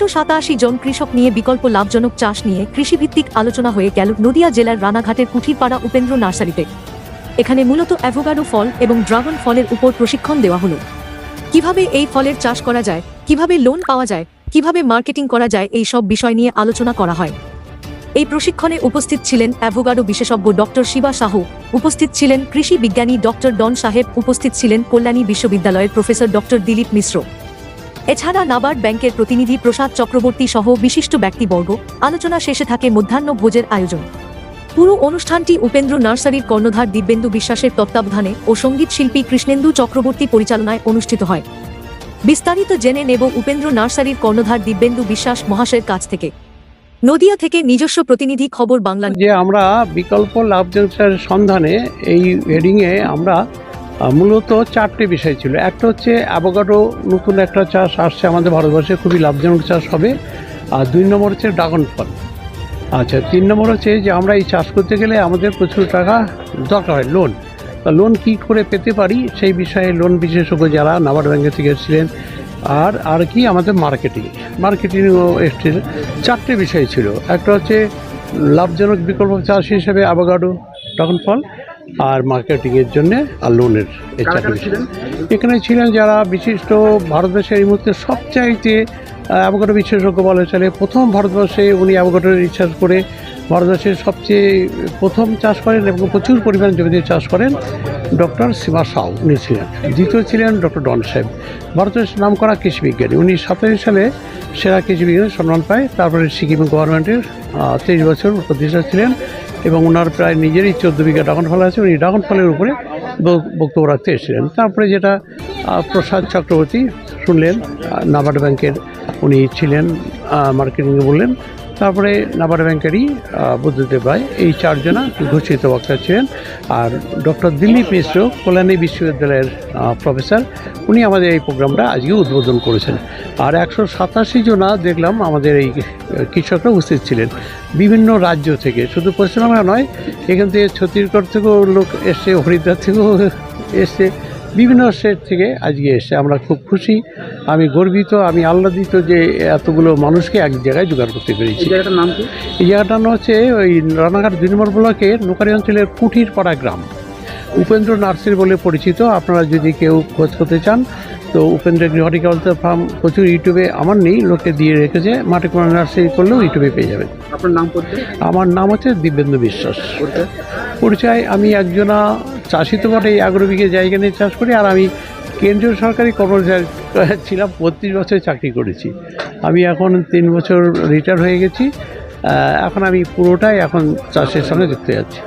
একশো সাতাশি জন কৃষক নিয়ে বিকল্প লাভজনক চাষ নিয়ে কৃষিভিত্তিক আলোচনা হয়ে গেল নদিয়া জেলার রানাঘাটের কুঠিরপাড়া উপেন্দ্র নার্সারিতে। এখানে মূলত অ্যাভোগাডো ফল এবং ড্রাগন ফলের উপর প্রশিক্ষণ দেওয়া হলো। কীভাবে এই ফলের চাষ করা যায়, কীভাবে লোন পাওয়া যায়, কীভাবে মার্কেটিং করা যায়, এই সব বিষয় নিয়ে আলোচনা করা হয়। এই প্রশিক্ষণে উপস্থিত ছিলেন অ্যাভোগাডো বিশেষজ্ঞ ডক্টর শিবা সাহু, উপস্থিত ছিলেন কৃষি বিজ্ঞানী ডক্টর ডন সাহেব, উপস্থিত ছিলেন কল্যাণী বিশ্ববিদ্যালয়ের প্রফেসর ডক্টর দিলীপ মিশ্র। এছাড়া নাবার্ড ব্যাংকের প্রতিনিধি প্রসাদ চক্রবর্তী সহ বিশিষ্ট ব্যক্তিবর্গ, আলোচনা শেষে থাকে মধ্যাহ্ন ভোজের আয়োজন। পুরো অনুষ্ঠানটি উপেন্দ্র নার্সারির কর্ণধার দিব্যেন্দু বিশ্বাসের তত্ত্বাবধানে ও সংগীত শিল্পী কৃষ্ণেন্দু চক্রবর্তী পরিচালনায় অনুষ্ঠিত হয়। বিস্তারিত জেনে নেব উপেন্দ্র নার্সারির কর্ণধার দিব্যেন্দু বিশ্বাস মহাশয়ের কাছ থেকে। নদিয়া থেকে নিজস্ব প্রতিনিধি খবর বাংলা যে আমরা বিকল্প লাভজনকের সন্ধানে এই হেডিংয়ে আমরা মূলত চারটে বিষয় ছিল। একটা হচ্ছে অ্যাভোকাডো নতুন একটা চাষ আসছে আমাদের ভারতবর্ষে, খুবই লাভজনক চাষ হবে। আর দুই নম্বর হচ্ছে ড্রাগন ফল। আচ্ছা তিন নম্বর হচ্ছে যে আমরা এই চাষ করতে গেলে আমাদের প্রচুর টাকা দরকার হয় লোন তা লোন কী করে পেতে পারি? সেই বিষয়ে লোন বিশেষজ্ঞ যারা নাবার্ড ব্যাংকে থেকে এসেছিলেন আর আর কি আমাদের মার্কেটিং মার্কেটিংও এসছিল। চারটে বিষয় ছিল। একটা হচ্ছে লাভজনক বিকল্প চাষ হিসেবে অ্যাভোকাডো ড্রাগন ফল। আর মার্কেটিংয়ের জন্য আর লোনের এই এখানে ছিলেন যারা বিশিষ্ট ভারতবর্ষের এই মুহূর্তে সবচাইতে অ্যাভোকাডো বিশেষজ্ঞ বলে চলে। প্রথম ভারতবর্ষে উনি অ্যাভোকাডো রিসার্চ করে ভারতবর্ষের সবচেয়ে প্রথম চাষ করেন এবং প্রচুর পরিমাণ জমিতে চাষ করেন ডক্টর সীমা সাউ। উনি ছিলেন। দ্বিতীয় ছিলেন ডক্টর ডন সাহেব ভারতের নাম করা কৃষি বিজ্ঞানী। উনি সাতাশি সালে সেরা কৃষি বিজ্ঞানী সম্মান পায়। তারপরে সিকিম গভর্নমেন্টের তেইশ বছর প্রতিষ্ঠা ছিলেন। এবং ওনার প্রায় নিজেরই চোদ্দ বিঘা ড্রাগন ফল আছে, উনি ড্রাগন ফলের উপরে বক্তব্য রাখতে এসেছিলেন। তারপরে যেটা প্রসাদ চক্রবর্তী শুনলেন নাবার্ড ব্যাংকের উনি ছিলেন মার্কেটিংয়ে বললেন তারপরে নাবার্ড ব্যাংকেরই বুদ্ধদেব রায়, এই চারজনা ঘোষিত বক্তা ছিলেন। আর ডক্টর দিলীপ মিশ্র, কল্যাণী বিশ্ববিদ্যালয়ের প্রফেসর, উনি আমাদের এই প্রোগ্রামটা আজকে উদ্বোধন করেছেন। আর একশো সাতাশি জনা দেখলাম আমাদের এই কৃষকরা উপস্থিত ছিলেন। বিভিন্ন রাজ্য থেকে, শুধু পশ্চিমবঙ্গ নয়, এখান থেকে ছত্তিশগড় থেকেও লোক এসছে, হরিদ্বার থেকেও এসছে। বিভিন্ন স্টেট থেকে আজকে এসছে আমরা খুব খুশি। আমি গর্বিত আমি আহ্লাদিত যে এতগুলো মানুষকে এক জায়গায় জোগাড় করতে পেরেছি। এই জায়গাটার নাম হচ্ছে ওই রানাঘাট দুই নম্বর ব্লকের নোকারি অঞ্চলের কুঠির পাড়া গ্রাম। উপেন্দ্র নার্সারি বলে পরিচিত আপনারা যদি কেউ খোঁজ করতে চান তো উপেন্দ্র হর্টিকালচার ফার্ম প্রচুর ইউটিউবে আমার নেই লোকে দিয়ে রেখেছে মাটি কোনা নার্সারি করলেও ইউটিউবে পেয়ে যাবেন। আপনার নাম আমার নাম হচ্ছে দিব্যেন্দু বিশ্বাস। পরিচয় আমি একজনা চাষি তো বটে এগারো বিঘে জায়গা নিয়ে চাষ করি, আর আমি কেন্দ্রীয় সরকারি কর্মচারী ছিলাম, বত্রিশ বছর চাকরি করেছি। আমি এখন তিন বছর রিটায়ার হয়ে গেছি এখন আমি পুরোটাই এখন চাষের সঙ্গে যুক্ত যাচ্ছি